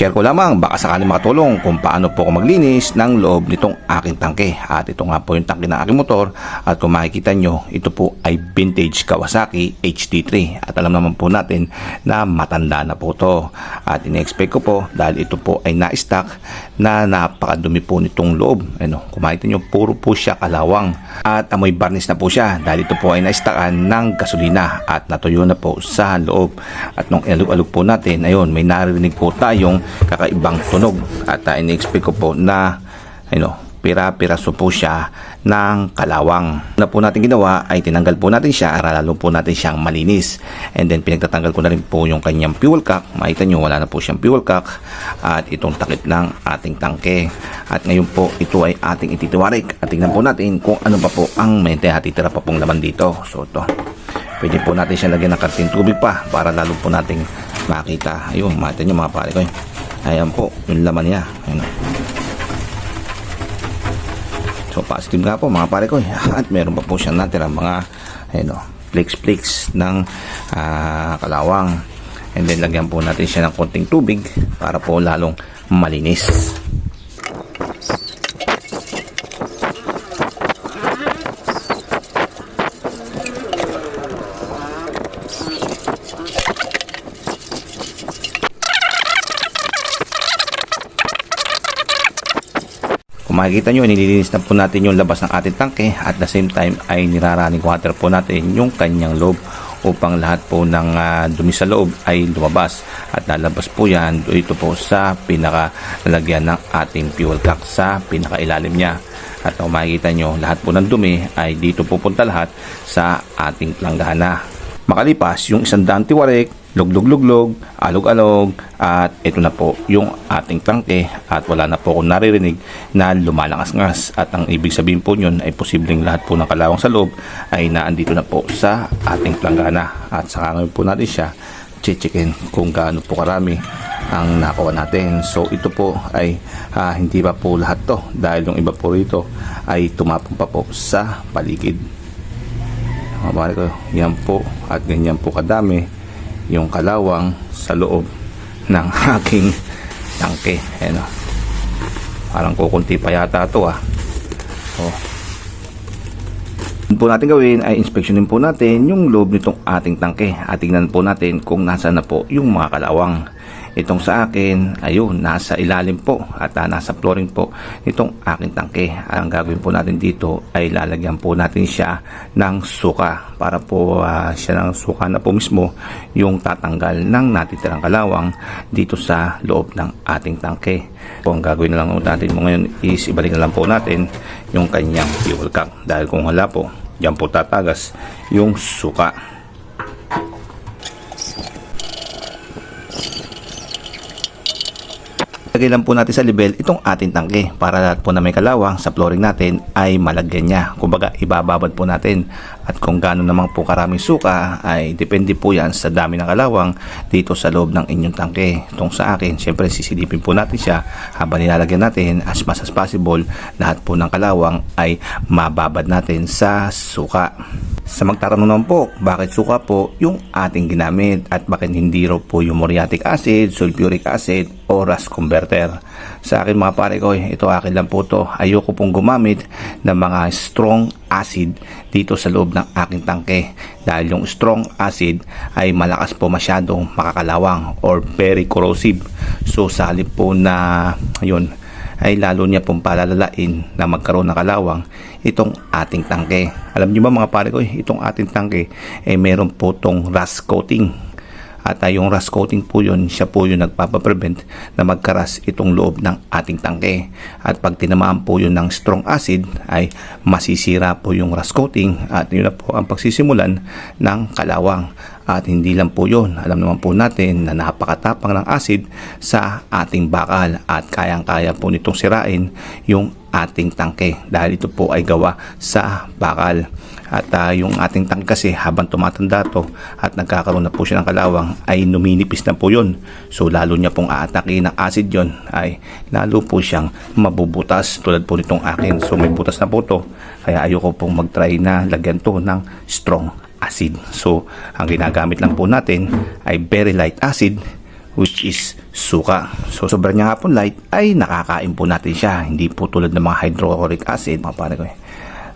share ko lamang baka sakali makatulong kung paano po ako maglinis ng loob nitong aking tangke. At ito nga po yung tangke ng aking motor. At kung makikita nyo, ito po ay vintage Kawasaki HD3. At alam naman po natin na matanda na po to. At ine-expect ko po dahil ito po ay na-stock na napakadumi po nitong loob. Ano, kung makikita nyo, puro po siya kalawang. At amoy varnish na po siya dahil ito po ay na-stockan ng gasolina at natuyo na po sa loob. At nung alug-alug po natin, ayun, may naririnig po tayong kakaibang tunog. At uh, ini-expect ko po na ano, pira-piraso po siya ng kalawang. Na po natin ginawa ay tinanggal po natin siya para lalo po natin siyang malinis. And then pinagtatanggal ko na rin po yung kanyang fuel cock. Makita nyo wala na po siyang fuel cock at itong takip ng ating tangke. At ngayon po ito ay ating ititiwarik. At tingnan po natin kung ano pa po ang mente hatitira pa pong laman dito. So ito. Pwede po natin siya lagyan ng karting tubig pa para lalo po nating makita. Ayun, makita nyo mga pare ko. eh. Ayan po, yung laman niya. Ayun. So positive nga po mga pare ko. At meron pa po siya natira mga ayun, oh, flakes-flakes ng ah, kalawang. And then lagyan po natin siya ng konting tubig para po lalong malinis. Kung makikita nyo, nililinis na po natin yung labas ng ating tangke at the same time ay nirarunning water po natin yung kanyang loob upang lahat po ng ah, dumi sa loob ay lumabas. At lalabas po yan ito po sa pinaka lalagyan ng ating fuel cock sa pinaka ilalim niya. At kung makikita nyo lahat po ng dumi ay dito pupunta lahat sa ating planggana makalipas yung isang daan tiwarek luglog-luglog, alog-alog at ito na po yung ating tangke at wala na po akong naririnig na lumalakas-ngas at ang ibig sabihin po nyon ay posibleng lahat po ng kalawang sa loob ay naandito na po sa ating planggana. At saka ngayon po natin siya chichikin kung gaano po karami ang nakuha natin. So ito po ay ah, hindi pa po lahat to dahil yung iba po rito ay tumapong pa po sa paligid pare ko, yan po at ganyan po kadami yung kalawang sa loob ng aking tangke. Ayan o. Parang kukunti pa yata ito ah. Oh. Ang po natin gawin ay inspeksyonin po natin yung loob nitong ating tangke at tingnan po natin kung nasa na po yung mga kalawang. Itong sa akin, ayun, nasa ilalim po at ah, nasa flooring po nitong aking tangke. Ang gagawin po natin dito ay lalagyan po natin siya ng suka para po ah, siya ng suka na po mismo yung tatanggal ng natitirang kalawang dito sa loob ng ating tangke. Po, ang gagawin na lang natin mo ngayon is ibalik na lang po natin yung kanyang fuel cock dahil kung wala po, diyan po tatagas yung suka. Lagay lang po natin sa level itong ating tangke para lahat po na may kalawang sa flooring natin ay malagyan niya. Kumbaga ibababad po natin at kung gaano naman po karaming suka ay depende po yan sa dami ng kalawang dito sa loob ng inyong tangke. Itong sa akin, syempre sisilipin po natin siya habang nilalagyan natin as much as possible lahat po ng kalawang ay mababad natin sa suka. Sa magtatanong naman po, bakit suka po yung ating ginamit at bakit hindi raw po yung muriatic acid, sulfuric acid o rust converter. Sa akin mga pare ko, ito akin lang po to. Ayoko pong gumamit ng mga strong acid dito sa loob ng aking tangke dahil yung strong acid ay malakas po masyadong makakalawang or very corrosive. So sa halip po na yun, ay lalo niya pong palalalain na magkaroon ng kalawang itong ating tangke. Alam niyo ba mga pare ko, itong ating tangke ay meron po tong rust coating. At uh, yung rust coating po yun, siya po yung nagpapaprevent na magkaras itong loob ng ating tangke. At pag tinamaan po yun ng strong acid, ay masisira po yung rust coating at yun na po ang pagsisimulan ng kalawang. At hindi lang po yun, alam naman po natin na napakatapang ng acid sa ating bakal at kayang-kaya po nitong sirain yung ating tangke dahil ito po ay gawa sa bakal. At ah, yung ating tangke kasi habang tumatanda to at nagkakaroon na po siya ng kalawang ay numinipis na po yun. So lalo niya pong aatake ng acid yon ay lalo po siyang mabubutas tulad po nitong akin. So may butas na po to kaya ayoko pong mag-try na lagyan to ng strong acid. So, ang ginagamit lang po natin ay very light acid which is suka. So sobrang niya nga po light ay nakakain po natin siya. Hindi po tulad ng mga hydrochloric acid. Mga pare ko eh.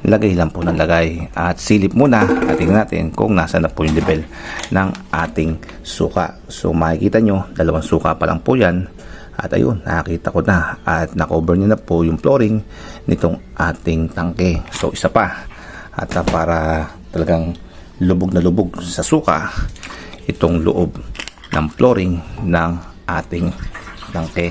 Lagay lang po ng lagay. At silip muna at tingnan natin kung nasa na po yung level ng ating suka. So makikita nyo, dalawang suka pa lang po yan. At ayun, nakakita ko na at nakover niya na po yung flooring nitong ating tangke. So isa pa. At ah, para talagang lubog na lubog sa suka itong loob ng flooring ng ating tangke.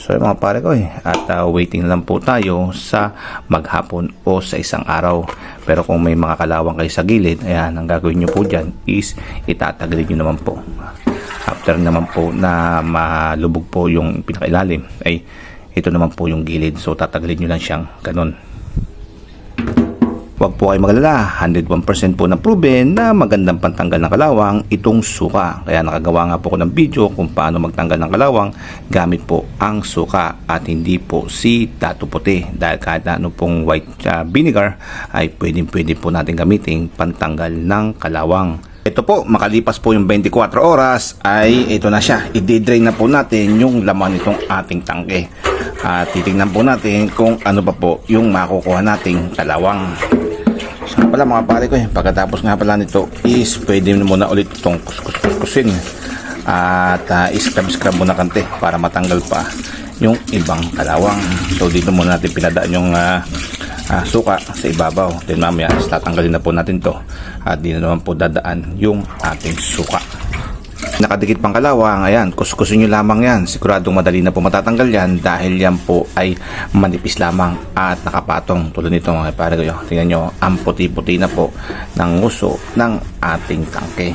So mga pare ko eh, at ah, waiting lang po tayo sa maghapon o sa isang araw. Pero kung may mga kalawang kayo sa gilid, ayan, ang gagawin nyo po dyan is itatagilid nyo naman po. After naman po na malubog po yung pinakailalim, ay ito naman po yung gilid. So tatagilid nyo lang siyang ganun. Huwag po kayo magalala, 101% po na proven na magandang pantanggal ng kalawang itong suka. Kaya nakagawa nga po ko ng video kung paano magtanggal ng kalawang gamit po ang suka at hindi po si dato puti. Dahil kahit ano pong white uh, vinegar ay pwedeng pwede po natin gamitin pantanggal ng kalawang. Ito po, makalipas po yung 24 oras ay ito na siya. I-drain na po natin yung laman nitong ating tangke. At titingnan po natin kung ano pa po yung makukuha nating kalawang. So pala mga pare ko eh, pagkatapos nga pala nito is pwede mo muna ulit itong kuskus-kuskusin at uh, scrub-scrub muna kante para matanggal pa yung ibang kalawang. So dito muna natin pinadaan yung ah, ah, suka sa ibabaw. Then mamaya tatanggalin na po natin to at di na naman po dadaan yung ating suka. Nakadikit pang kalawang, ayan, kuskusin nyo lamang yan. Siguradong madali na po matatanggal yan dahil yan po ay manipis lamang at nakapatong. Tulad nito mga pare ko, tingnan nyo, ang puti-puti na po ng nguso ng ating tangke.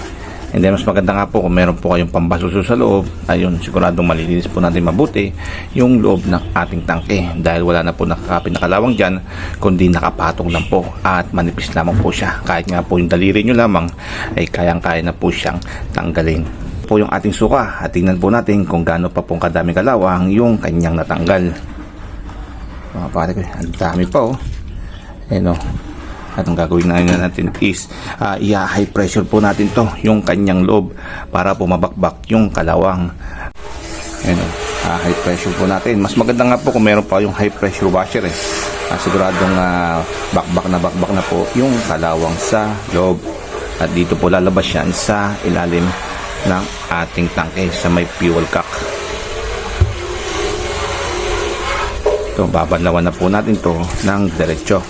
And then mas maganda nga po kung meron po kayong pambasuso sa loob, ayun, siguradong malilinis po natin mabuti yung loob ng ating tangke dahil wala na po nakakapit na kalawang dyan kundi nakapatong lang po at manipis lamang po siya. Kahit nga po yung daliri nyo lamang ay kayang-kaya na po siyang tanggalin po yung ating suka. At tingnan po natin kung gaano pa pong kadaming kalawang yung kanyang natanggal. Mga pare ang dami pa oh. Ayun oh. At ang gagawin na natin is uh, i-high pressure po natin to yung kanyang loob para po mabakbak yung kalawang. Ayun oh. Uh, high pressure po natin. Mas maganda nga po kung meron pa yung high pressure washer eh. Uh, siguradong uh, bakbak na bakbak na po yung kalawang sa loob. At dito po lalabas yan sa ilalim ng ating tangke sa may fuel cock. Ito, babadlawan na po natin to ng diretsyo.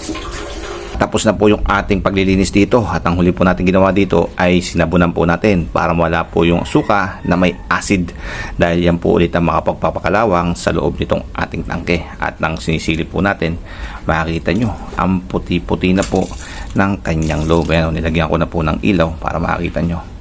Tapos na po yung ating paglilinis dito at ang huli po natin ginawa dito ay sinabunan po natin para wala po yung suka na may acid dahil yan po ulit ang makapagpapakalawang sa loob nitong ating tangke at nang sinisilip po natin makikita nyo ang puti-puti na po ng kanyang loob. Ayan, nilagyan ko na po ng ilaw para makikita nyo.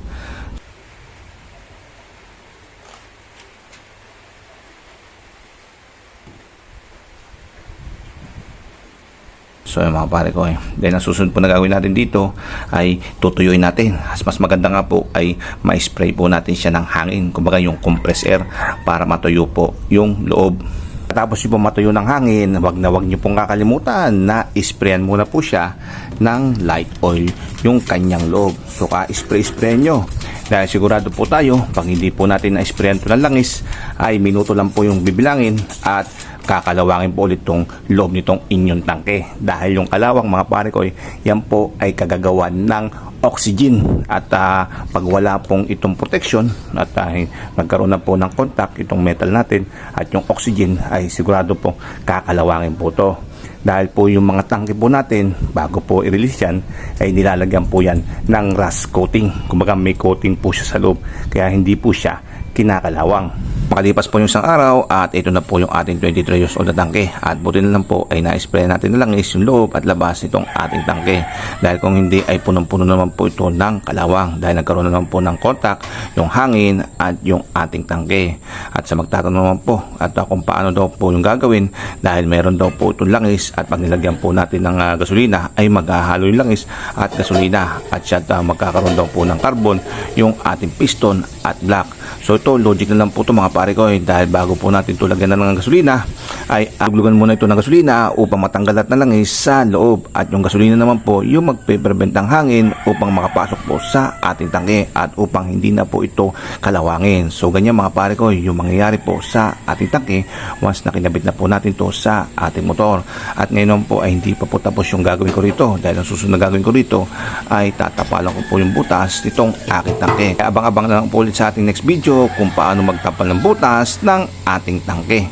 So yung mga pare ko eh. Then ang susunod po na gagawin natin dito ay tutuyuin natin. As mas maganda nga po ay ma-spray po natin siya ng hangin. Kumbaga yung compress air para matuyo po yung loob. Tapos yung po matuyo ng hangin, wag na wag nyo pong kakalimutan na isprayan muna po siya ng light oil yung kanyang loob. So ka-spray-spray nyo. Dahil sigurado po tayo, pag hindi po natin na-sprayan to ng langis, ay minuto lang po yung bibilangin at kakalawangin po ulit tong loob nitong inyong tangke. Dahil yung kalawang mga pare ko, yan po ay kagagawan ng oxygen. At uh, pag wala pong itong protection at uh, nagkaroon na po ng contact itong metal natin at yung oxygen ay sigurado po kakalawangin po to. Dahil po yung mga tangke po natin bago po i-release yan ay nilalagyan po yan ng rust coating. Kumbaga may coating po siya sa loob kaya hindi po siya kinakalawang Makalipas po yung isang araw at ito na po yung ating 23 years old na tangke. At buti na lang po ay na-spray natin na lang is yung loob at labas nitong ating tangke. Dahil kung hindi ay punong-puno naman po ito ng kalawang. Dahil nagkaroon naman po ng contact yung hangin at yung ating tangke. At sa magtatanong naman po at kung paano daw po yung gagawin dahil meron daw po itong langis at pag nilagyan po natin ng uh, gasolina ay maghahalo yung langis at gasolina. At siya uh, magkakaroon daw po ng carbon yung ating piston at block so ito logic na lang po ito mga pare ko eh, dahil bago po natin ito lagyan ng gasolina ay aglugan muna ito ng gasolina upang matanggal at nalangis sa loob at yung gasolina naman po yung magpe-prevent ng hangin upang makapasok po sa ating tangke at upang hindi na po ito kalawangin. So ganyan mga pare ko yung mangyayari po sa ating tangke once na kinabit na po natin to sa ating motor. At ngayon po ay hindi pa po tapos yung gagawin ko rito dahil ang susunod na gagawin ko rito ay tatapalan ko po yung butas nitong aking tangke. Abang-abang na lang po ulit sa ating next video kung paano magtapal ng butas ng ating tangke.